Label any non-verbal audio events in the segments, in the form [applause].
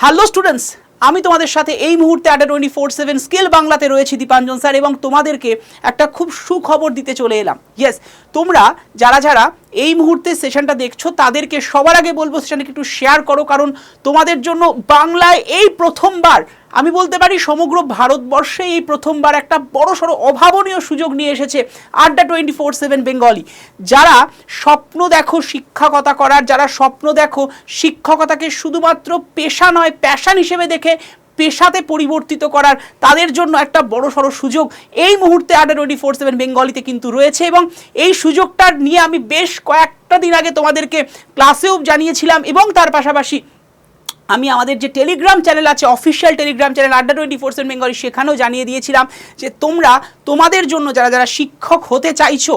Hello students আমি তোমাদের সাথে এই মুহূর্তে আডা টোয়েন্টি ফোর সেভেন স্কেল বাংলাতে রয়েছি দীপাঞ্জন স্যার এবং তোমাদেরকে একটা খুব সুখবর দিতে চলে এলাম। ইয়েস তোমরা, যারা যারা এই মুহূর্তে সেশনটা দেখছ, তাদেরকে সবার আগে বলব সেশনটাকে একটু শেয়ার করো, কারণ তোমাদের জন্য বাংলায় এই প্রথমবার, আমি বলতে পারি সমগ্র ভারতবর্ষে এই প্রথমবার একটা বড় সড়ো অভাবনীয় সুযোগ নিয়ে এসেছে আড্ডা টোয়েন্টি ফোর সেভেন বেঙ্গলি যারা স্বপ্ন দেখো শিক্ষকতা করার, যারা স্বপ্ন দেখো শিক্ষকতাকে শুধুমাত্র পেশা নয় প্যাশান হিসেবে দেখে পেশাতে পরিবর্তিত করার তাদের জন্য একটা বড় সড়ো সুযোগ এই মুহূর্তে আড্ডা টোয়েন্টি ফোর সেভেন বেঙ্গলিতে কিন্তু রয়েছে এবং এই সুযোগটা নিয়ে আমি বেশ কয়েকটা দিন আগে তোমাদেরকে ক্লাসেও জানিয়েছিলাম এবং তার পাশাপাশি আমি আমাদের যে টেলিগ্রাম চ্যানেল আছে official Telegram channel Adda twenty four seven Bengali সেখানেও জানিয়ে দিয়েছিলাম যে তোমরা তোমাদের জন্য যারা যারা শিক্ষক হতে চাইছো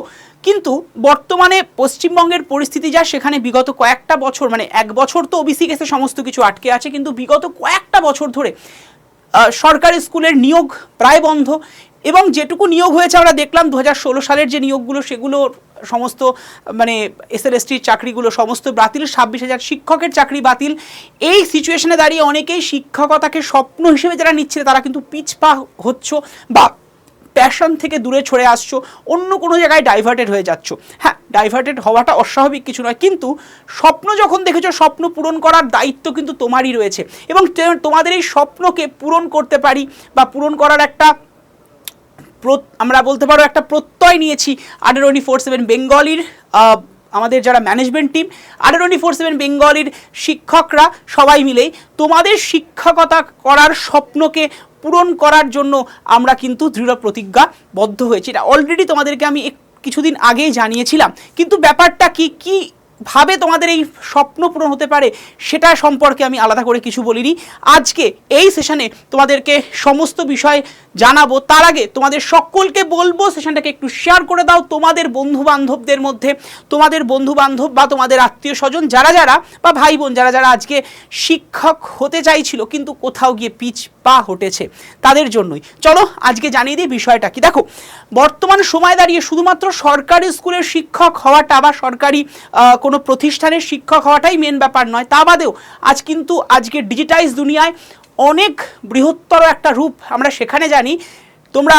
কিন্তু বর্তমানে পশ্চিমবঙ্গের পরিস্থিতি যা, সেখানে বিগত কয়েকটা বছর মানে এক বছর তো ওবিসি কেসে সমস্ত কিছু আটকে আছে, কিন্তু বিগত কয়েকটা বছর ধরে সরকারি স্কুলের নিয়োগ প্রায় বন্ধ এবং যেটুকু নিয়োগ হয়েছে আমরা দেখলাম দু হাজার ষোলো সালের যে নিয়োগগুলো, সেগুলো সমস্ত মানে এসএলএসটির চাকরিগুলো সমস্ত বাতিল, ছাব্বিশ হাজার শিক্ষকের চাকরি বাতিল। এই সিচুয়েশনে দাঁড়িয়ে অনেকেই শিক্ষকতাকে স্বপ্ন হিসেবে যারা নিচ্ছে, তারা কিন্তু পিছপা হচ্ছ বা প্যাশন থেকে দূরে ছড়ে আসছো, অন্য কোনো জায়গায় ডাইভার্টেড হয়ে যাচ্ছ। হ্যাঁ ডাইভার্টেড হওয়াটা অস্বাভাবিক কিছু নয়, কিন্তু স্বপ্ন যখন দেখেছ, স্বপ্ন পূরণ করার দায়িত্ব কিন্তু তোমারই রয়েছে। এবং তোমাদের এই স্বপ্নকে পূরণ করতে পারি বা পূরণ করার একটা আমরা বলতে পারো একটা প্রত্যয় নিয়েছি আডার টোয়েন্টি ফোর সেভেন বেঙ্গলির আমাদের যারা ম্যানেজমেন্ট টিম আডার টোয়েন্টি ফোর সেভেন বেঙ্গলির শিক্ষকরা সবাই মিলেই তোমাদের শিক্ষকতা করার স্বপ্নকে পূরণ করার জন্য আমরা কিন্তু দৃঢ় প্রতিজ্ঞাবদ্ধ হয়েছি। এটা অলরেডি তোমাদেরকে আমি কিছুদিন আগেই জানিয়েছিলাম। কিন্তু ব্যাপারটা কি কি ভাবে তোমাদের এই স্বপ্ন পূরণ হতে পারে সেটা সম্পর্কে আমি আলাদা করে কিছু বলিনি। আজকে এই সেশনে তোমাদেরকে সমস্ত বিষয় জানাব। তার আগে তোমাদের সকলকে বলব সেশনটাকে একটু শেয়ার করে দাও তোমাদের বন্ধু বান্ধবদের মধ্যে। তোমাদের বন্ধু বান্ধব বা তোমাদের আত্মীয় স্বজন, যারা যারা বা ভাই বোন, যারা যারা আজকে শিক্ষক হতে চাইছিল, কিন্তু কোথাও গিয়ে পিচ পা হটেছে তাদের জন্যই। চলো আজকে জানিয়ে দিই বিষয়টা কি। দেখো, বর্তমান সময় দাঁড়িয়ে শুধুমাত্র সরকারি স্কুলের শিক্ষক হওয়াটা বা সরকারি কোনো প্রতিষ্ঠানের শিক্ষক হওয়াটাই মেন ব্যাপার নয়। তা বাদেও আজ কিন্তু আজকে ডিজিটাইজ দুনিয়ায় অনেক বৃহত্তর একটা রূপ আমরা সেখানে জানি তোমরা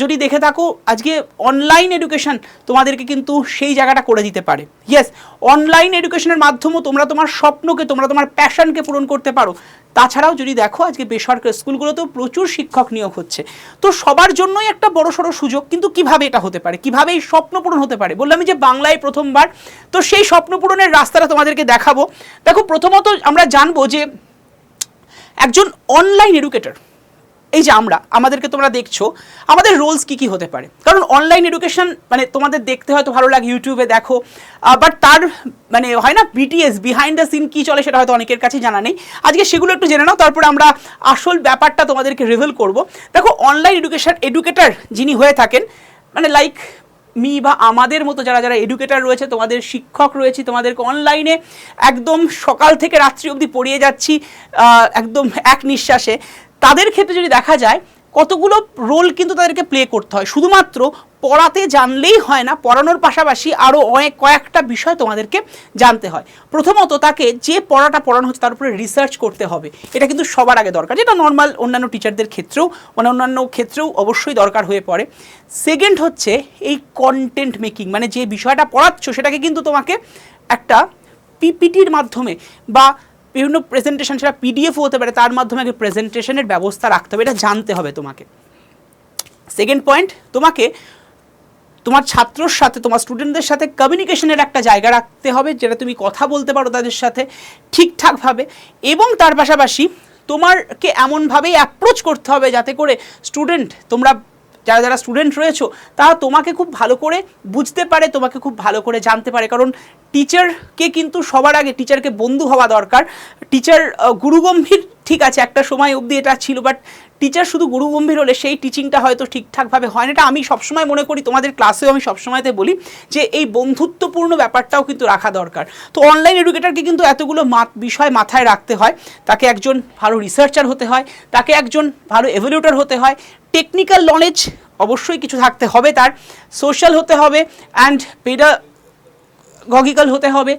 যদি দেখে থাকো, আজকে অনলাইন এডুকেশন তোমাদেরকে কিন্তু সেই জায়গাটা করে দিতে পারে। ইয়েস অনলাইন এডুকেশনের মাধ্যমেও তোমরা তোমার স্বপ্নকে, তোমরা তোমার প্যাশনকে পূরণ করতে পারো। তাছাড়াও যদি দেখো, আজকে বেসরকারি স্কুলগুলোতেও প্রচুর শিক্ষক নিয়োগ হচ্ছে। তো সবার জন্যই একটা বড় সড়ো সুযোগ, কিন্তু কীভাবে এটা হতে পারে? কীভাবে এই স্বপ্ন পূরণ হতে পারে? বললাম যে বাংলায় প্রথমবার, তো সেই স্বপ্ন পূরণের রাস্তাটা তোমাদেরকে দেখাবো। দেখো, প্রথমত আমরা জানব যে একজন অনলাইন এডুকেটর এই যে আমরা, আমাদেরকে তোমরা দেখছ, আমাদের রোলস কি কি হতে পারে? কারণ অনলাইন এডুকেশন মানে তোমাদের দেখতে হয়তো ভালো লাগে ইউটিউবে দেখো বাট তার মানে হয় না বিটিএস বিহাইন্ড দ্য সিন কি চলে সেটা হয়তো অনেকের কাছে জানা নেই। আজকে সেগুলো একটু জেনে নাও, তারপরে আমরা আসল ব্যাপারটা তোমাদেরকে রিভিল করব। দেখো অনলাইন এডুকেশন এডুকেটর যিনি হয়ে থাকেন মানে লাইক মি বা আমাদের মতো যারা যারা এডুকেটার রয়েছে, তোমাদের শিক্ষক রয়েছে, তোমাদেরকে অনলাইনে একদম সকাল থেকে রাত্রি অবধি পড়িয়ে যাচ্ছি একদম এক নিঃশ্বাসে। তাদের ক্ষেত্রে যদি দেখা যায়, কতগুলো রোল কিন্তু তাদেরকে প্লে করতে হয়। শুধুমাত্র পড়াতে জানলেই হয় না, পড়ানোর পাশাপাশি আরও অনেক কয়েকটা বিষয় তোমাদেরকে জানতে হয়। প্রথমত তাকে যে পড়াটা পড়ানো হচ্ছে তার উপরে রিসার্চ করতে হবে। এটা কিন্তু সবার আগে দরকার। যেটা নর্মাল অন্যান্য টিচারদের ক্ষেত্রেও মানে অন্যান্য ক্ষেত্রেও অবশ্যই দরকার হয়ে পড়ে। সেকেন্ড হচ্ছে এই কন্টেন্ট মেকিং মানে যে বিষয়টা পড়াচ্ছ, সেটাকে কিন্তু তোমাকে একটা পিপিটির মাধ্যমে বা বিভিন্ন প্রেজেন্টেশন সেটা পিডিএফও হতে পারে, তার মাধ্যমে আগে প্রেজেন্টেশনের ব্যবস্থা রাখতে হবে, এটা জানতে হবে তোমাকে। সেকেন্ড পয়েন্ট তোমাকে তোমার ছাত্রর সাথে, তোমার স্টুডেন্টদের সাথে কমিউনিকেশনের একটা জায়গা রাখতে হবে, যেটা তুমি কথা বলতে পারো তাদের সাথে ঠিকঠাকভাবে, এবং তার পাশাপাশি তোমারকে এমনভাবেই অ্যাপ্রোচ করতে হবে যাতে করে স্টুডেন্ট তোমরা যারা যারা স্টুডেন্ট রয়েছো, তারা তোমাকে খুব ভালো করে বুঝতে পারে, তোমাকে খুব ভালো করে জানতে পারে। কারণ টিচারকে কিন্তু সবার আগে টিচারকে বন্ধু হওয়া দরকার। টিচার গুরুগম্ভীর ঠিক আছে, একটা সময় অবধি এটা ছিল বাট টিচার শুধু গুরুগম্ভীর হলে সেই টিচিংটা হয়তো ঠিকঠাকভাবে হয় না। এটা আমি সবসময় মনে করি, তোমাদের ক্লাসেও আমি সবসময়তে বলি যে এই বন্ধুত্বপূর্ণ ব্যাপারটাও কিন্তু রাখা দরকার। তো অনলাইন এডুকেটরকে কিন্তু এতগুলো বিষয় মাথায় রাখতে হয়। তাকে একজন ভালো রিসার্চার হতে হয়, তাকে একজন ভালো এভলিউটার হতে হয়। টেকনিক্যাল নলেজ অবশ্যই কিছু থাকতে হবে তার। সোশ্যাল হতে হবে অ্যান্ড পেডা গগিক্যাল হতে হবে।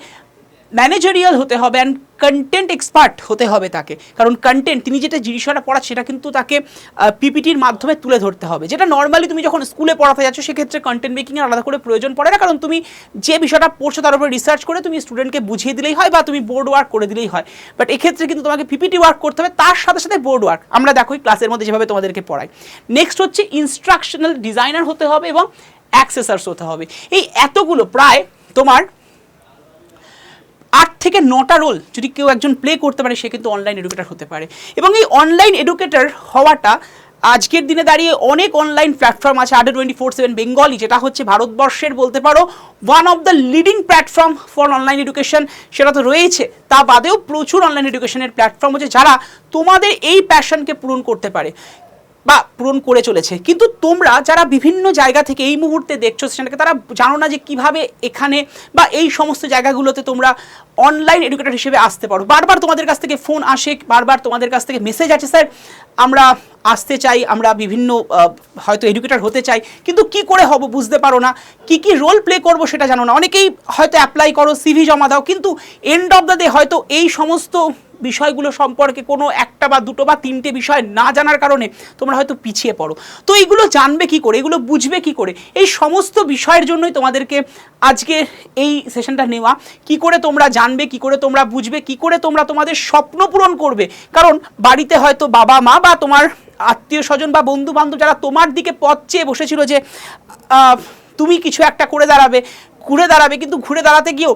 ম্যানেজারিয়াল হতে হবে অ্যান্ড কন্টেন্ট এক্সপার্ট হতে হবে তাকে। কারণ কন্টেন্ট তিনি যেটা জিনিসটা পড়াচ্ছে সেটা কিন্তু তাকে পিপিটির মাধ্যমে তুলে ধরতে হবে। যেটা নর্মালি তুমি যখন স্কুলে পড়াতে যাচ্ছ, সেক্ষেত্রে কন্টেন্ট মেকিংয়ের আলাদা করে প্রয়োজন পড়ে না। কারণ তুমি যে বিষয়টা পড়ছো, তার উপরে রিসার্চ করে তুমি স্টুডেন্টকে বুঝিয়ে দিলেই হয় বা তুমি বোর্ড ওয়ার্ক করে দিলেই হয়। বাট এক্ষেত্রে কিন্তু তোমাকে পিপিটি ওয়ার্ক করতে হবে, তার সাথে সাথে বোর্ড ওয়ার্ক আমরা দেখোই ক্লাসের মধ্যে যেভাবে তোমাদেরকে পড়াই। নেক্সট হচ্ছে ইনস্ট্রাকশনাল ডিজাইনার হতে হবে এবং অ্যাক্সেসার্স হতে হবে। এই এতগুলো প্রায় তোমার আট থেকে নটা রোল যদি কেউ একজন প্লে করতে পারে, সে কিন্তু অনলাইন এডুকেটার হতে পারে। এবং এই অনলাইন এডুকেটার হওয়াটা আজকের দিনে দাঁড়িয়ে অনেক অনলাইন প্ল্যাটফর্ম আছে Adda twenty four seven Bengali যেটা হচ্ছে ভারতবর্ষের বলতে পারো one of the leading platform for online education সেটা তো রয়েছে। তা বাদেও প্রচুর অনলাইন এডুকেশনের প্ল্যাটফর্ম হচ্ছে যারা তোমাদের এই প্যাশনকে পূরণ করতে পারে। বা পূরণ করে চলেছে। কিন্তু তোমরা যারা বিভিন্ন জায়গা থেকে এই মুহূর্তে দেখছ সেটাকে তারা জানো না যে কীভাবে এখানে বা এই সমস্ত জায়গাগুলোতে তোমরা অনলাইন এডুকেটর হিসেবে আসতে পারো। বারবার তোমাদের কাছ থেকে ফোন আসে, বারবার তোমাদের কাছ থেকে মেসেজ আছে স্যার, আমরা আসতে চাই, আমরা বিভিন্ন হয়তো এডুকেটর হতে চাই, কিন্তু কি করে হব বুঝতে পারো না। কি কি রোল প্লে করব সেটা জানো না। অনেকেই হয়তো অ্যাপ্লাই করো সিভি জমা দাও, কিন্তু এন্ড অফ দ্য ডে হয়তো এই সমস্ত বিষয়গুলো সম্পর্কে কোনো একটা বা দুটো বা তিনটে বিষয় না জানার কারণে তোমরা হয়তো পিছিয়ে পড়ো। তো এইগুলো জানবে কি করে? এগুলো বুঝবে কি করে? এই সমস্ত বিষয়ের জন্যই তোমাদেরকে আজকে এই সেশনটা নেওয়া। কি করে তোমরা জানবে, কি করে তোমরা বুঝবে, কি করে তোমরা তোমাদের স্বপ্ন পূরণ করবে? কারণ বাড়িতে হয়তো বাবা মা বা তোমার আত্মীয় স্বজন বা বন্ধু বান্ধব যারা তোমার দিকে পথ চেয়ে বসেছিল যে তুমি কিছু একটা করে দাঁড়াবে, ঘুরে দাঁড়াবে, কিন্তু ঘুরে দাঁড়াতে গিয়েও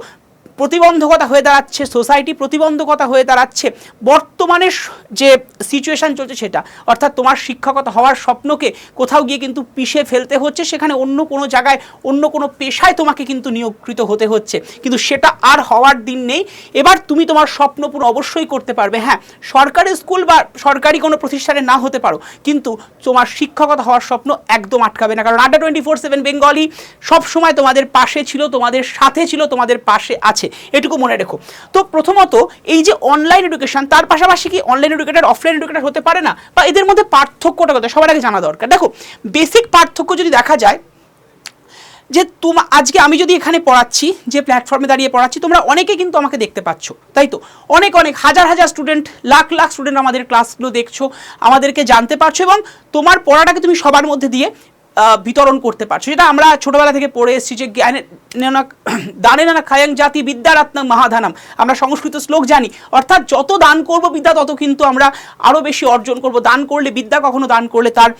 প্রতিবন্ধকতা হয়ে দাঁড়াচ্ছে সোসাইটি প্রতিবন্ধকতা হয়ে দাঁড়াচ্ছে বর্তমানের স- যে সিচুয়েশন চলছে সেটা, অর্থাৎ তোমার শিক্ষকতা হওয়ার স্বপ্নকে কোথাও গিয়ে কিন্তু পিষে ফেলতে হচ্ছে, সেখানে অন্য কোনো জায়গায়, অন্য কোনো পেশায় তোমাকে কিন্তু নিয়োগকৃত হতে হচ্ছে। কিন্তু সেটা আর হওয়ার দিন নেই। এবার তুমি তোমার স্বপ্ন পূরণ অবশ্যই করতে পারবে। হ্যাঁ সরকারি স্কুল বা সরকারি কোনো প্রতিষ্ঠানে না হতে পারো, কিন্তু তোমার শিক্ষকতা হওয়ার স্বপ্ন একদম আটকাবে না। কারণ আড্ডা টোয়েন্টি ফোর সেভেন বেঙ্গলি সবসময় তোমাদের পাশে ছিল, তোমাদের সাথে ছিল, তোমাদের পাশে আছে। এটুকু মনে রেখো। তো প্রথমত এই যে অনলাইন এডুকেশন তার পাশাপাশি কি অনলাইন এডুকেটার অফলাইন এডুকেটার হতে পারে না? বা এদের মধ্যে পার্থক্যটা কথা সবার আগে জানা দরকার। দেখো বেসিক পার্থক্য যদি দেখা যায়, যে তোমা, আজকে আমি যদি এখানে পড়াচ্ছি, যে প্ল্যাটফর্মে দাঁড়িয়ে পড়াচ্ছি, তোমরা অনেকে কিন্তু আমাকে দেখতে পাচ্ছ, তাই তো? অনেক অনেক, হাজার হাজার স্টুডেন্ট লাখ লাখ স্টুডেন্ট আমাদের ক্লাসগুলো দেখছ, আমাদেরকে জানতে পারছ এবং তোমার পড়াটাকে তুমি সবার মধ্যে দিয়ে বিতরণ করতে পারছ। যেটা আমরা ছোটবেলা থেকে পড়ে এসেছি যে জ্ঞানে দানে নানা খায়াং জাতি বিদ্যারাত্মা মহাধানাম। আমরা সংস্কৃত শ্লোক জানি। অর্থাৎ যত দান করব বিদ্যা, তত কিন্তু আমরা আরও বেশি অর্জন করব। দান করলে বিদ্যা কখনো দান করলে তার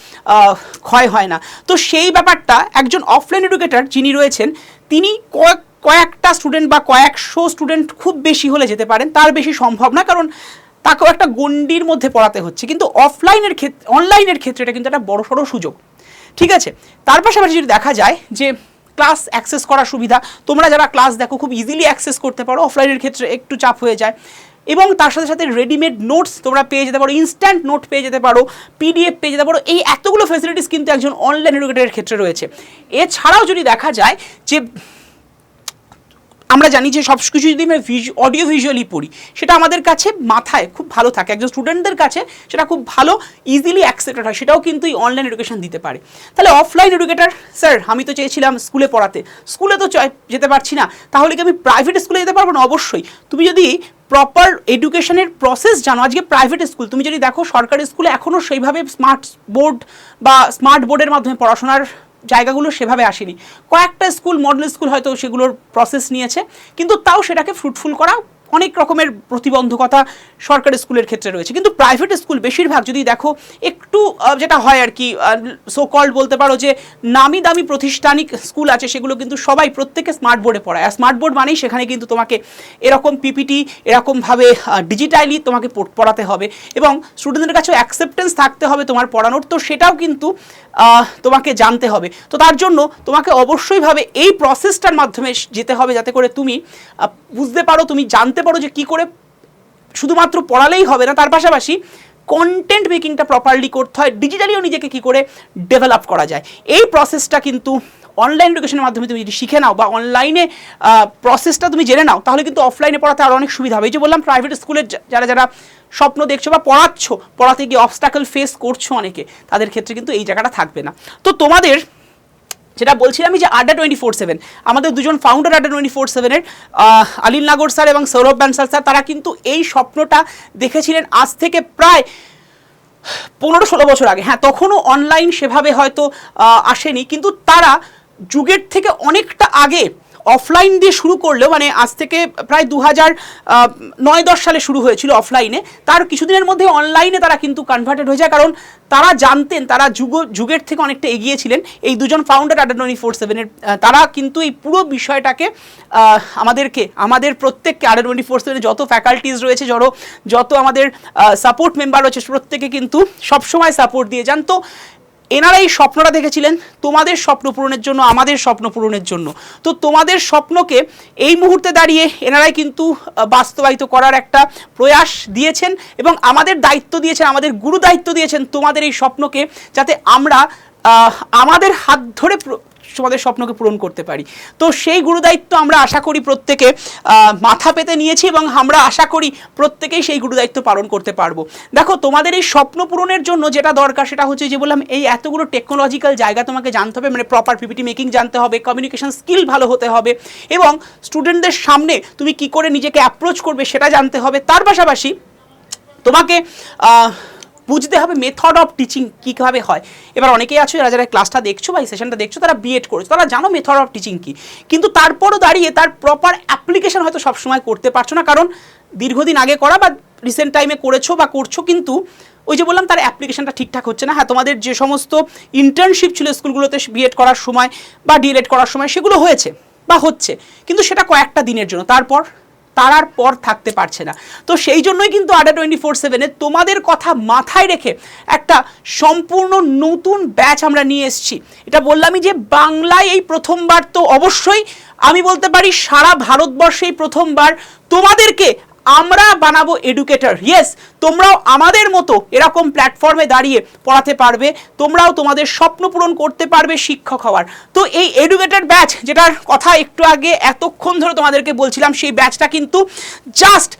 ক্ষয় হয় না। তো সেই ব্যাপারটা একজন অফলাইন এডুকেটর যিনি রয়েছেন, তিনি কয়েক কয়েকটা স্টুডেন্ট বা কয়েকশো স্টুডেন্ট খুব বেশি হলে যেতে পারেন। তার বেশি সম্ভব না, কারণ তাকেও একটা গণ্ডির মধ্যে পড়াতে হচ্ছে। কিন্তু অফলাইনের ক্ষেত্রে অনলাইনের ক্ষেত্রে এটা কিন্তু একটা বড় সড়ো সুযোগ। ঠিক আছে? তার পাশাপাশি যদি দেখা যায় যে ক্লাস অ্যাক্সেস করার সুবিধা, তোমরা যারা ক্লাস দেখো, খুব ইজিলি অ্যাক্সেস করতে পারো। অফলাইনের ক্ষেত্রে একটু চাপ হয়ে যায়। এবং তার সাথে সাথে রেডিমেড নোটস তোমরা পেয়ে যেতে পারো ইনস্ট্যান্ট নোট পেয়ে যেতে পারো পিডিএফ পেয়ে যেতে পারো। এই এতগুলো ফেসিলিটিস কিন্তু একজন অনলাইন এডুকেটারের ক্ষেত্রে রয়েছে। এছাড়াও যদি দেখা যায় যে আমরা জানি যে সব কিছু যদি আমরা অডিও ভিজুয়ালি পড়ি, সেটা আমাদের কাছে মাথায় খুব ভালো থাকে। একজন স্টুডেন্টদের কাছে সেটা খুব ভালো ইজিলি অ্যাকসেপ্টেড হয়। সেটাও কিন্তু এই অনলাইন এডুকেশন দিতে পারে। তাহলে অফলাইন এডুকেটার স্যার আমি তো চেয়েছিলাম স্কুলে পড়াতে। স্কুলে তো যেতে পারছি না। তাহলে কি আমি প্রাইভেট স্কুলে যেতে পারব না? অবশ্যই। তুমি যদি প্রপার এডুকেশনের প্রসেস জানো, আজকে প্রাইভেট স্কুল তুমি যদি দেখো সরকারি স্কুলে এখনও সেইভাবে স্মার্ট বোর্ড বা স্মার্ট বোর্ডের মাধ্যমে পড়াশোনার জায়গাগুলো সেভাবে আসেনি। কয়েকটা স্কুল মডেল স্কুল হয়তো সেগুলোর প্রসেস নিয়েছে, কিন্তু তাও সেটাকে ফ্রুটফুল করা অনেক রকমের প্রতিবন্ধকতা সরকারি স্কুলের ক্ষেত্রে রয়েছে। কিন্তু প্রাইভেট স্কুল বেশিরভাগ যদি দেখো, একটু যেটা হয় আর কি সো কল্ড বলতে পারো যে নামি দামি প্রতিষ্ঠানিক স্কুল আছে, সেগুলো কিন্তু সবাই প্রত্যেকে স্মার্ট বোর্ডে পড়ায়। আর স্মার্ট বোর্ড মানেই সেখানে কিন্তু তোমাকে এরকম পিপিটি এরকমভাবে ডিজিটালি তোমাকে পড়াতে হবে। এবং স্টুডেন্টদের কাছেও অ্যাকসেপ্টেন্স থাকতে হবে তোমার পড়ানোর, তো সেটাও কিন্তু তোমাকে জানতে হবে। তো তার জন্য তোমাকে অবশ্যইভাবে এই প্রসেসটার মাধ্যমে যেতে হবে, যাতে করে তুমি বুঝতে পারো, তুমি জানতে পারো যে কি করে শুধুমাত্র পড়ালেই হবে না, তার পাশাপাশি কন্টেন্ট মেকিংটা প্রপারলি করতে হয় ডিজিটালিও নিজেকে কি করে ডেভেলপ করা যায়। এই প্রসেসটা কিন্তু অনলাইন এডুকেশনের মাধ্যমে তুমি যদি শিখে নাও বা অনলাইনে প্রসেসটা তুমি জেনে নাও, তাহলে কিন্তু অফলাইনে পড়াতে আরও অনেক সুবিধা হবে। এই যে বললাম প্রাইভেট স্কুলের যারা যারা স্বপ্ন দেখছ বা পড়াচ্ছ, পড়াতে গিয়ে অবস্টাকল ফেস করছ অনেকে, তাদের ক্ষেত্রে কিন্তু এই জায়গাটা থাকবে না। তো তোমাদের যেটা বলছিলাম যে আড্ডা টোয়েন্টি ফোর সেভেন আমাদের দুজন ফাউন্ডার আড্ডা টোয়েন্টি ফোর সেভেনের আলিল নাগর স্যার এবং সৌরভ ব্যানসাল স্যার তারা কিন্তু এই স্বপ্নটা দেখেছিলেন আজ থেকে প্রায় পনেরো ষোলো বছর আগে। হ্যাঁ তখনও অনলাইন সেভাবে হয়তো আসেনি, কিন্তু তারা যুগের থেকে অনেকটা আগে অফলাইন দিয়ে শুরু করলেও মানে আজ থেকে প্রায় দু হাজার নয় দশ সালে শুরু হয়েছিল অফলাইনে তার কিছুদিনের মধ্যে অনলাইনে তারা কিন্তু কনভার্টেড হয়ে যায়। কারণ তারা জানতেন, তারা যুগ, যুগের থেকে অনেকটা এগিয়ে ছিলেন এই দুজন ফাউন্ডার টোয়েন্টি ফোর সেভেনের তারা কিন্তু এই পুরো বিষয়টাকে আমাদেরকে, আমাদের প্রত্যেককে আডা টোয়েন্টি ফোর সেভেনের যত ফ্যাকাল্টিজ রয়েছে, যত যত আমাদের সাপোর্ট মেম্বার রয়েছে, প্রত্যেকে কিন্তু সবসময় সাপোর্ট দিয়ে যান। তো এনারা এই স্বপ্নটা দেখেছিলেন, তোমাদের স্বপ্ন পূরণের জন্য, আমাদের স্বপ্ন পূরণের জন্য। তো তোমাদের স্বপ্নকে এই মুহূর্তে দাঁড়িয়ে এনারাই কিন্তু বাস্তবায়িত করার একটা প্রয়াস দিয়েছেন এবং আমাদের দায়িত্ব দিয়েছেন, আমাদের গুরু দায়িত্ব দিয়েছেন তোমাদের এই স্বপ্নকে, যাতে আমরা আমাদের হাত ধরে তোমাদের স্বপ্নকে পূরণ করতে পারি। তো সেই গুরুদায়িত্ব আমরা আশা করি প্রত্যেকে মাথা পেতে নিয়েছি এবং আমরা আশা করি প্রত্যেকেই সেই গুরুদায়িত্ব পালন করতে পারব। দেখো, তোমাদের এই স্বপ্ন পূরণের জন্য যেটা দরকার সেটা হচ্ছে যে বললাম, এই এতগুলো টেকনোলজিক্যাল জায়গা তোমাকে জানতে হবে মানে প্রপার পিপিটি মেকিং জানতে হবে কমিউনিকেশন স্কিল ভালো হতে হবে এবং স্টুডেন্টদের সামনে তুমি কি করে নিজেকে অ্যাপ্রোচ করবে সেটা জানতে হবে। তার পাশাপাশি তোমাকে বুঝতে হবে মেথড অফ টিচিং কীভাবে হয়। এবার অনেকেই আছো, যারা যারা ক্লাসটা দেখছ বা এই সেশনটা দেখছ, তারা বিএড করেছ, তারা জানো মেথড অফ টিচিং কী। কিন্তু তারপরও দাঁড়িয়ে তার প্রপার অ্যাপ্লিকেশন হয়তো সবসময় করতে পারছ না, কারণ দীর্ঘদিন আগে করা বা রিসেন্ট টাইমে করেছ বা করছ, কিন্তু ওই যে বললাম, তার অ্যাপ্লিকেশনটা ঠিকঠাক হচ্ছে না। হ্যাঁ তোমাদের যে সমস্ত ইন্টার্নশিপ ছিল স্কুলগুলোতে বিএড করার সময় বা ডিএড করার সময়, সেগুলো হয়েছে বা হচ্ছে, কিন্তু সেটা কয়েকটা দিনের জন্য। তারপর তারার পর থাকতে পারছে না। তো সেই জন্যই কিন্তু আডা টোয়েন্টি ফোর সেভেনে তোমাদের কথা মাথায় রেখে একটা সম্পূর্ণ নতুন ব্যাচ আমরা নিয়ে এসেছি। এটা বললামই যে বাংলায় এই প্রথমবার তো অবশ্যই আমি বলতে পারি সারা ভারতবর্ষেই প্রথমবার তোমাদেরকে আমরা বানাবো এডুকেটর ইয়েস তোমরাও আমাদের মতো এরকম প্ল্যাটফর্মে দাঁড়িয়ে পড়াতে পারবে, তোমরাও তোমাদের স্বপ্ন পূরণ করতে পারবে শিক্ষক হওয়ার। তো এই এডুকেটেড ব্যাচ যেটার কথা একটু আগে এতক্ষণ ধরে তোমাদেরকে বলছিলাম, সেই ব্যাচটা কিন্তু জাস্ট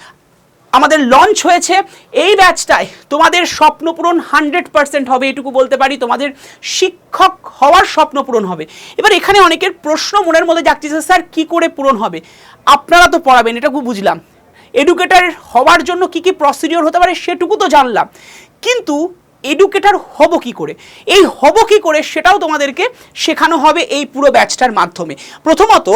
আমাদের লঞ্চ হয়েছে। এই ব্যাচটায় তোমাদের স্বপ্ন পূরণ হান্ড্রেড পার্সেন্ট হবে, এটুকু বলতে পারি। তোমাদের শিক্ষক হওয়ার স্বপ্ন পূরণ হবে। এবার এখানে অনেকের প্রশ্ন মনের মধ্যে যাচ্ছে স্যার, কী করে পূরণ হবে? আপনারা তো পড়াবেন, এটা খুব বুঝলাম। এডুকেটর হওয়ার জন্য কি কি প্রসিডিওর হতে পারে সেটুকু তো জানলাম। কিন্তু এডুকেটর হব কি করে? এই হব কি করে সেটাও তোমাদেরকে শেখানো হবে এই পুরো ব্যাচটার মাধ্যমে। প্রথমত,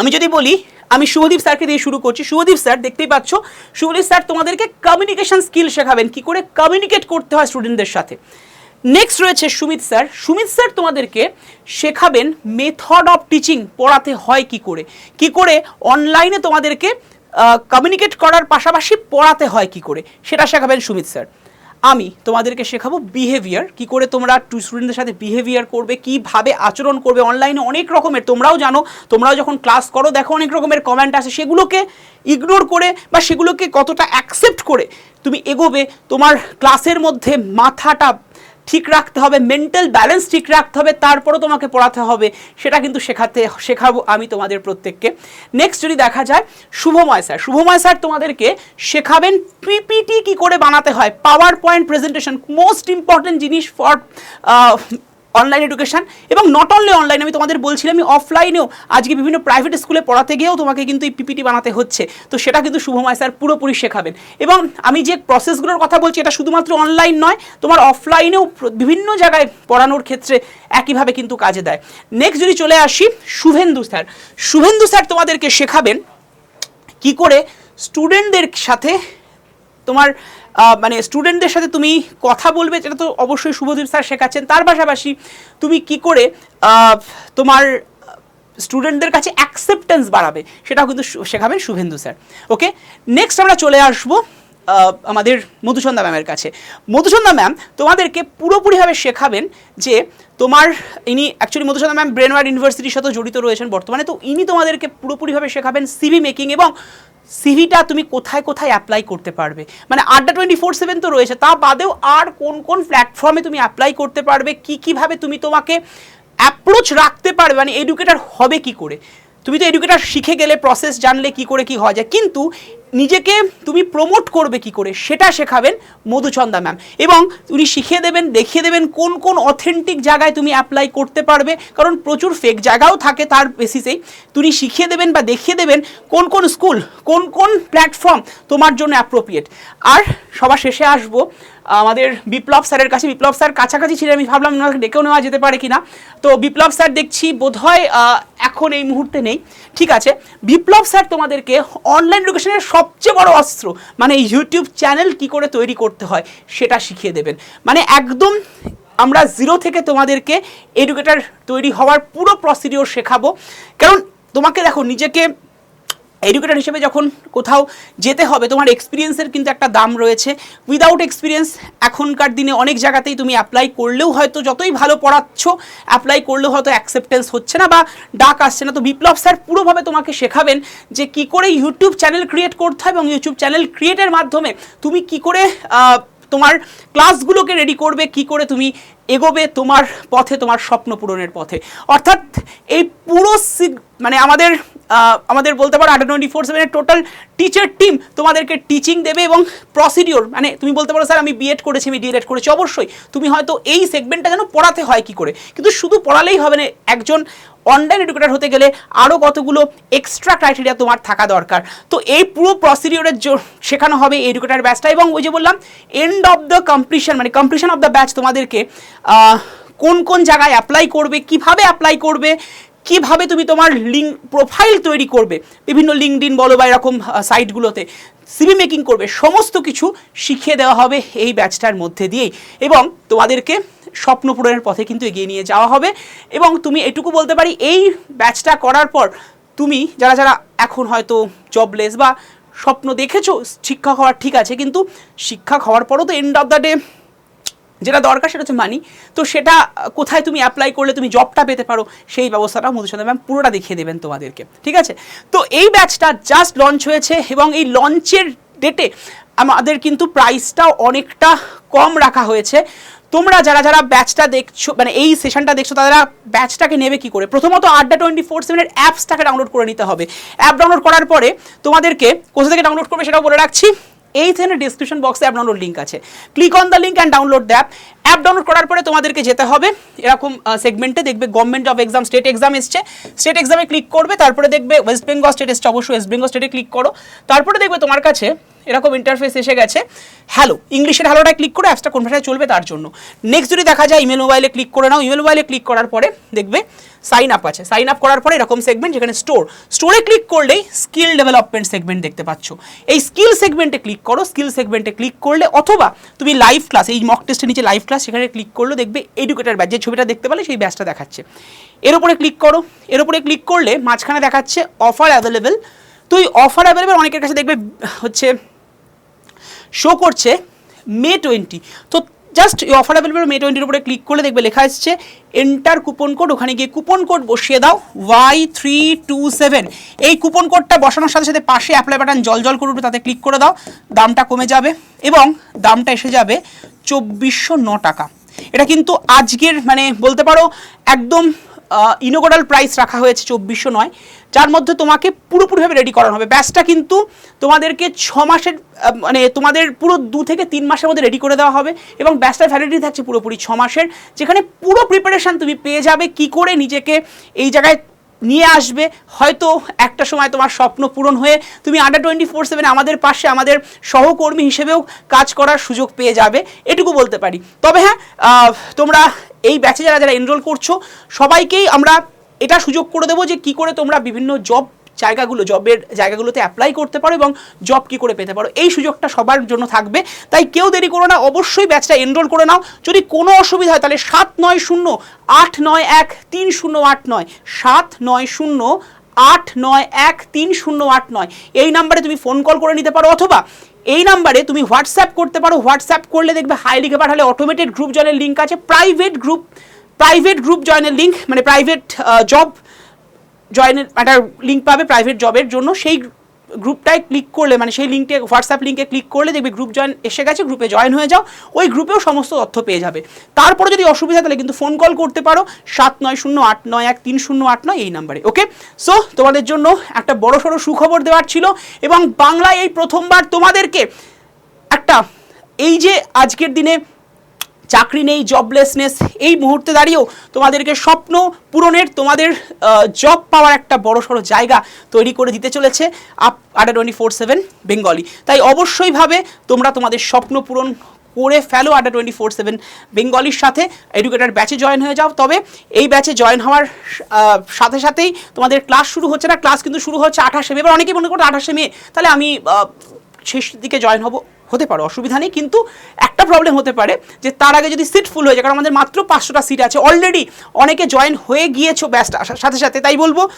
আমি যদি বলি, আমি শুভদীপ স্যারকে দিয়ে শুরু করছি। শুভদীপ স্যার, দেখতেই পাচ্ছ, শুভদীপ স্যার তোমাদেরকে কমিউনিকেশন স্কিল শেখাবেন, কি করে কমিউনিকেট করতে হয় স্টুডেন্টদের সাথে। নেক্সট রয়েছে সুমিত স্যার। সুমিত স্যার তোমাদেরকে শেখাবেন মেথড অফ টিচিং পড়াতে হয় কি করে? কি করে অনলাইনে তোমাদেরকে কমিউনিকেট করার পাশাপাশি পড়াতে হয় কি করে? সেটা শেখাবেন সুমিত স্যার। আমি তোমাদেরকে শেখাবো বিহেভিয়ার কি করে তোমরা টু স্টুডেন্টদের সাথে বিহেভিয়ার করবে, কীভাবে আচরণ করবে অনলাইনে অনেক রকমের, তোমরাও জানো, তোমরাও যখন ক্লাস করো, দেখো অনেক রকমের কমেন্ট আসে, সেগুলোকে ইগনোর করে বা সেগুলোকে কতটা অ্যাকসেপ্ট করে, তুমি এগোবে, তোমার ক্লাসের মধ্যে মাথাটা ঠিক রাখতে হবে মেন্টাল ব্যালেন্স ঠিক রাখতে হবে, তারপরও তোমাকে পড়াতে হবে। সেটা কিন্তু শেখাতে, শেখাবো আমি তোমাদের প্রত্যেককে। নেক্সট যদি দেখা যায়, শুভময় স্যার শুভময় স্যার তোমাদেরকে শেখাবেন পিপিটি কি করে বানাতে হয় power point presentation most important জিনিস ফর অনলাইন এডুকেশন এবং নট অনলি অনলাইন আমি তোমাদের বলছিলাম আমি অফলাইনেও আজকে বিভিন্ন প্রাইভেট স্কুলে পড়াতে গিয়েও তোমাকে কিন্তু এই পিপিটি বানাতে হচ্ছে। তো সেটা কিন্তু শুভময় স্যার পুরোপুরি শেখাবেন। এবং আমি যে প্রসেসগুলোর কথা বলছি, এটা শুধুমাত্র অনলাইন নয়, তোমার অফলাইনেও বিভিন্ন জায়গায় পড়ানোর ক্ষেত্রে একইভাবে কিন্তু কাজে দেয়। নেক্সট যদি চলে আসি, শুভেন্দু স্যার শুভেন্দু স্যার তোমাদেরকে শেখাবেন কি করে স্টুডেন্টদের সাথে তোমার মানে স্টুডেন্টদের সাথে তুমি কথা বলবে, যেটা তো অবশ্যই শুভদীপ স্যার শেখাচ্ছেন। তার পাশাপাশি তুমি কি করে তোমার স্টুডেন্টদের কাছে অ্যাকসেপ্টেন্স বাড়াবে, সেটাও কিন্তু শেখাবেন শুভেন্দু স্যার। ওকে নেক্সট আমরা চলে আসব আমাদের মধুসন্ধ্যা ম্যামের কাছে। মধুসন্ধ্যা ম্যাম তোমাদেরকে পুরোপুরিভাবে শেখাবেন যে তোমার, ইনি অ্যাকচুয়ালি মধুসূদন ম্যাম ব্রেনওয়ার্ড ইউনিভার্সিটির সাথে জড়িত রয়েছেন বর্তমানে, তো ইনি তোমাদেরকে পুরোপুরিভাবে শেখাবেন সিভি মেকিং এবং সিভিটা তুমি কোথায় কোথায় অ্যাপ্লাই করতে পারবে? মানে আড্ডা টোয়েন্টি ফোর সেভেন তো রয়েছে, তা বাদেও আর কোন কোন প্ল্যাটফর্মে তুমি অ্যাপ্লাই করতে পারবে? কী কীভাবে তুমি তোমাকে অ্যাপ্রোচ রাখতে পারবে? মানে এডুকেটার হবে কি করে? তুমি তো এডুকেটার শিখে গেলে প্রসেস জানলে কি করে কি হওয়া যায়। কিন্তু নিজেকে তুমি প্রমোট করবে কি করে, সেটা শেখাবেন মধুচন্দা ম্যাম এবং উনি শিখিয়ে দেবেন, দেখিয়ে দেবেন কোন কোন অথেন্টিক জায়গায় তুমি অ্যাপ্লাই করতে পারবে, কারণ প্রচুর ফেক জায়গাও থাকে তার বেসিসেই তুমি শিখিয়ে দেবেন বা দেখিয়ে দেবেন কোন কোন স্কুল কোন কোন প্ল্যাটফর্ম তোমার জন্য অ্যাপ্রোপ্রিয়েট আর সবার শেষে আসব, আমাদের বিপ্লব স্যারের কাছে। বিপ্লব স্যার কাছাকাছি ছিলেন, আমি ভাবলাম ওনাকে ডেকেও নেওয়া যেতে পারে কিনা। তো বিপ্লব স্যার দেখছি বোধহয় এখন এই মুহূর্তে নেই। ঠিক আছে, বিপ্লব স্যার তোমাদেরকে অনলাইন এডুকেশনের সবচেয়ে বড় অস্ত্র মানে ইউটিউব চ্যানেল কি করে তৈরি করতে হয়, সেটা শিখিয়ে দেবেন। মানে একদম আমরা জিরো থেকে তোমাদেরকে এডুকেটার তৈরি হওয়ার পুরো প্রসিডিওর শেখাবো। কারণ তোমাকে দেখো, নিজেকে এডুকেটর হিসেবে যখন কোথাও যেতে হবে, তোমার এক্সপিরিয়েন্সের কিন্তু একটা দাম রয়েছে। উইদাউট এক্সপিরিয়েন্স এখনকার দিনে অনেক জায়গাতেই তুমি অ্যাপ্লাই করলেও হয়তো যতই ভালো পড়াচ্ছ অ্যাপ্লাই করলেও হয়তো অ্যাকসেপ্টেন্স হচ্ছে না বা ডাক আসছে না। তো বিপ্লব স্যার পুরোভাবে তোমাকে শেখাবেন যে কি করে ইউটিউব চ্যানেল ক্রিয়েট করতে হয় এবং ইউটিউব চ্যানেল ক্রিয়েটের মাধ্যমে তুমি কি করে তোমার ক্লাসগুলোকে রেডি করবে, কি করে তুমি এগোবে তোমার পথে, তোমার স্বপ্ন পূরণের পথে। অর্থাৎ এই পুরো মানে আমাদের আমাদের বলতে পারো আটা টোয়েন্টি ফোর সেভেনের টোটাল টিচার টিম তোমাদেরকে টিচিং দেবে এবং প্রসিডিওর মানে তুমি বলতে পারো, স্যার, আমি বিএড করেছি, আমি ডিএড করেছি। অবশ্যই, তুমি হয়তো এই সেগমেন্টটা যেন পড়াতে হয় কি করে? কিন্তু শুধু পড়ালেই হবে না, একজন অনলাইন এডুকেটার হতে গেলে আরও কতগুলো এক্সট্রা ক্রাইটেরিয়া তোমার থাকা দরকার। তো এই পুরো প্রসিডিওরের শেখানো হবে এডুকেটার ব্যাচটা এবং ওই যে বললাম এন্ড অফ দ্য কমপ্লিশন মানে কমপ্লিশন অফ দ্য ব্যাচ তোমাদেরকে কোন কোন জায়গায় অ্যাপ্লাই করবে, কীভাবে অ্যাপ্লাই করবে কীভাবে তুমি তোমার লিঙ্ক প্রোফাইল তৈরি করবে? বিভিন্ন লিঙ্কডিন বলো বা এরকম সাইটগুলোতে সিভি মেকিং করবে, সমস্ত কিছু শিখিয়ে দেওয়া হবে এই ব্যাচটার মধ্যে দিয়েই। এবং তোমাদেরকে স্বপ্ন পূরণের পথে কিন্তু এগিয়ে নিয়ে যাওয়া হবে। এবং তুমি এটুকু বলতে পারি, এই ব্যাচটা করার পর তুমি যারা যারা এখন হয়তো জবলেস বা স্বপ্ন দেখেছ শিক্ষক হওয়ার ঠিক আছে, কিন্তু শিক্ষক হওয়ার পরও তো এন্ড অফ দ্য ডে যেটা দরকার সেটা হচ্ছে মানি তো সেটা, কোথায় তুমি অ্যাপ্লাই করলে তুমি জবটা পেতে পারো, সেই ব্যবস্থাটা মধুসূদন ম্যাম পুরোটা দেখিয়ে দেবেন তোমাদেরকে, ঠিক আছে? তো এই ব্যাচটা জাস্ট লঞ্চ হয়েছে এবং এই লঞ্চের ডেটে আমাদের কিন্তু প্রাইসটাও অনেকটা কম রাখা হয়েছে। তোমরা যারা যারা ব্যাচটা দেখছ মানে এই সেশনটা দেখছ, তারা ব্যাচটাকে নেবে কি করে? প্রথমত আড্ডা টোয়েন্টি ফোর সেভেনের অ্যাপসটাকে ডাউনলোড করে নিতে হবে। অ্যাপ ডাউনলোড করার পরে তোমাদেরকে কোথা থেকে ডাউনলোড করবে সেটাও বলে রাখছি। এই থেকে ডিসক্রিপশন বক্সে অ্যাপ ডাউনলোড লিঙ্ক আছে। Click on the link and download the app app download করার পরে তোমাদেরকে যেতে হবে। এরকম সেগমেন্টে দেখবে government of exam state exam এসছে। স্টেট এক্সামে ক্লিক করবে, তারপরে দেখবে ওয়েস্ট বেঙ্গল স্টেট এসছে। অবশ্যই ওয়েস্ট বেঙ্গল স্টেটে ক্লিক করো। তারপরে দেখবে তোমার কাছে এরকম ইন্টারফেস এসে গেছে। হ্যালো ইংলিশের হ্যালোটা ক্লিক করে অ্যাপসটা কোন ভাষায় চলবে তার জন্য। নেক্সট যদি দেখা যায় ইমেল মোবাইলে ক্লিক করে নাও। ইমেল মোবাইলে ক্লিক করার পরে দেখবে সাইন আপ আছে। সাইন আপ করার পরে এরকম সেগমেন্ট যেখানে স্টোর স্টোরে ক্লিক করলেই স্কিল ডেভেলপমেন্ট সেগমেন্ট দেখতে পাচ্ছ। এই স্কিল সেগমেন্টে ক্লিক করো স্কিল সেগমেন্টে ক্লিক করলে অথবা তুমি লাইভ ক্লাস এই মক টেস্টের নিচে লাইভ ক্লাস সেখানে ক্লিক করলে দেখবে এডুকেটার ব্যাচ যে ছবিটা দেখতে পেলে সেই ব্যাচটা দেখাচ্ছে। এর উপরে ক্লিক করো। এর উপরে ক্লিক করলে মাঝখানে দেখাচ্ছে অফার অ্যাভেলেবেল তো এই অফার অ্যাভেলেবেল অনেকের কাছে দেখবে, হচ্ছে শো করছে মে টোয়েন্টি তো জাস্ট এই অফার অ্যাভেলেবল মে টোয়েন্টির উপরে ক্লিক করলে দেখবে লেখা এসছে এন্টার কুপন কোড ওখানে গিয়ে কুপন কোড বসিয়ে দাও ওয়াই থ্রি টু সেভেন এই কুপন কোডটা বসানোর সাথে সাথে পাশে অ্যাপ্লাই বাটন জল জল করে উঠবে, তাতে ক্লিক করে দাও, দামটা কমে যাবে এবং দামটা এসে যাবে চব্বিশশো ন টাকা। এটা কিন্তু আজকের মানে বলতে পারো একদম ইনোগোডাল প্রাইস রাখা হয়েছে চব্বিশশো নয়, যার মধ্যে তোমাকে পুরোপুরিভাবে রেডি করানো হবে। ব্যাচটা কিন্তু তোমাদেরকে ছ মাসের মানে তোমাদের পুরো দু থেকে তিন মাসের মধ্যে রেডি করে দেওয়া হবে এবং ব্যাচটার ভ্যালিডিটি থাকছে পুরোপুরি ছ মাসের, যেখানে পুরো প্রিপারেশান তুমি পেয়ে যাবে কি করে নিজেকে এই জায়গায় নিয়ে আসবে। হয়তো একটা সময় তোমার স্বপ্ন পূরণ হয়ে তুমি আন্ডার টোয়েন্টি ফোর সেভেন আমাদের পাশে আমাদের সহকর্মী হিসেবেও কাজ করার সুযোগ পেয়ে যাবে। এটুকু বলতে পারি। তবে হ্যাঁ তোমরা এই ব্যাচে যারা যারা এনরোল করছ, সবাইকেই আমরা এটা সুযোগ করে দেবো যে কি করে তোমরা বিভিন্ন জব জায়গাগুলো জবের জায়গাগুলোতে অ্যাপ্লাই করতে পারো এবং জব কি করে পেতে পারো। এই সুযোগটা সবার জন্য থাকবে। তাই কেউ দেরি করো না, অবশ্যই ব্যাচটা এনরোল করে নাও। যদি কোনো অসুবিধা হয়, তাহলে সাত নয় শূন্য আট নয় এক তিন শূন্য আট নয়, সাত নয় শূন্য আট নয় এক তিন শূন্য আট নয়। এই নাম্বারে তুমি ফোন কল করে নিতে পারো, অথবা এই নাম্বারে তুমি হোয়াটসঅ্যাপ করতে পারো। হোয়াটসঅ্যাপ করলে দেখবে হাই লিখে পাঠালে অটোমেটেড গ্রুপ জয়েনের লিঙ্ক আছে। প্রাইভেট গ্রুপ প্রাইভেট গ্রুপ জয়েনের লিঙ্ক মানে প্রাইভেট জব জয়েনের একটা লিঙ্ক পাবে প্রাইভেট জবের জন্য। সেই গ্রুপটায় ক্লিক করলে মানে সেই লিঙ্কে হোয়াটসঅ্যাপ লিঙ্কে ক্লিক করলে দেখবে গ্রুপ জয়েন এসে গেছে গ্রুপে জয়েন হয়ে যাও, ওই গ্রুপেও সমস্ত তথ্য পেয়ে যাবে। তারপরে যদি অসুবিধা তাহলে কিন্তু ফোন কল করতে পারো, সাত নয় শূন্য আট নয় এক তিন শূন্য আট নয় এই নাম্বারে ওকে সো তোমাদের জন্য একটা বড় সড়ো সুখবর দেওয়ার ছিল, এবং বাংলায় এই প্রথমবার তোমাদেরকে একটা, এই যে আজকের দিনে চাকরি নেই জবলেসনেস এই মুহূর্তে দাঁড়িয়েও তোমাদেরকে স্বপ্ন পূরণের, তোমাদের জব পাওয়ার একটা বড় সড়ো জায়গা তৈরি করে দিতে চলেছে up Adda twenty four seven Bengali তাই অবশ্যইভাবে তোমরা তোমাদের স্বপ্ন পূরণ করে ফেলো আডা টোয়েন্টি ফোর সেভেন বেঙ্গলির সাথে এডুকেটার ব্যাচে জয়েন হয়ে যাও। তবে এই ব্যাচে জয়েন হওয়ার সাথে সাথেই তোমাদের ক্লাস শুরু হচ্ছে না। ক্লাস কিন্তু শুরু হচ্ছে আঠাশে মে। এবার অনেকেই মনে করো আঠাশে মে। তাহলে আমি শেষ দিকে জয়েন হব। হতে পারে, অসুবিধা নেই, কিন্তু একটা প্রবলেম হতে পারে যে তার আগে যদি সিট ফুল হয়ে যায়, কারণ আমাদের মাত্র পাঁচশোটা সিট আছে অলরেডি অনেকে জয়েন হয়ে গিয়েছো ব্যাচটা সাথে সাথে, তাই বলব, [coughs]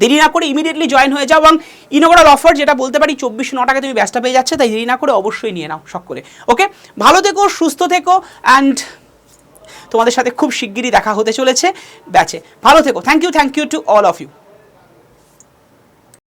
দেরি না করে ইমিডিয়েটলি জয়েন হয়ে যাও, এবং ইনোগ্রাল অফার যেটা বলতে পারি চব্বিশ ন টাকা তুমি ব্যাচটা পেয়ে যাচ্ছে, তাই দেরি না করে অবশ্যই নিয়ে নাও করে ওকে ভালো থেকো, সুস্থ থেকো অ্যান্ড তোমাদের সাথে খুব শিগগিরই দেখা হতে চলেছে, ব্যাচে, ভালো থেকো thank you thank you to all of you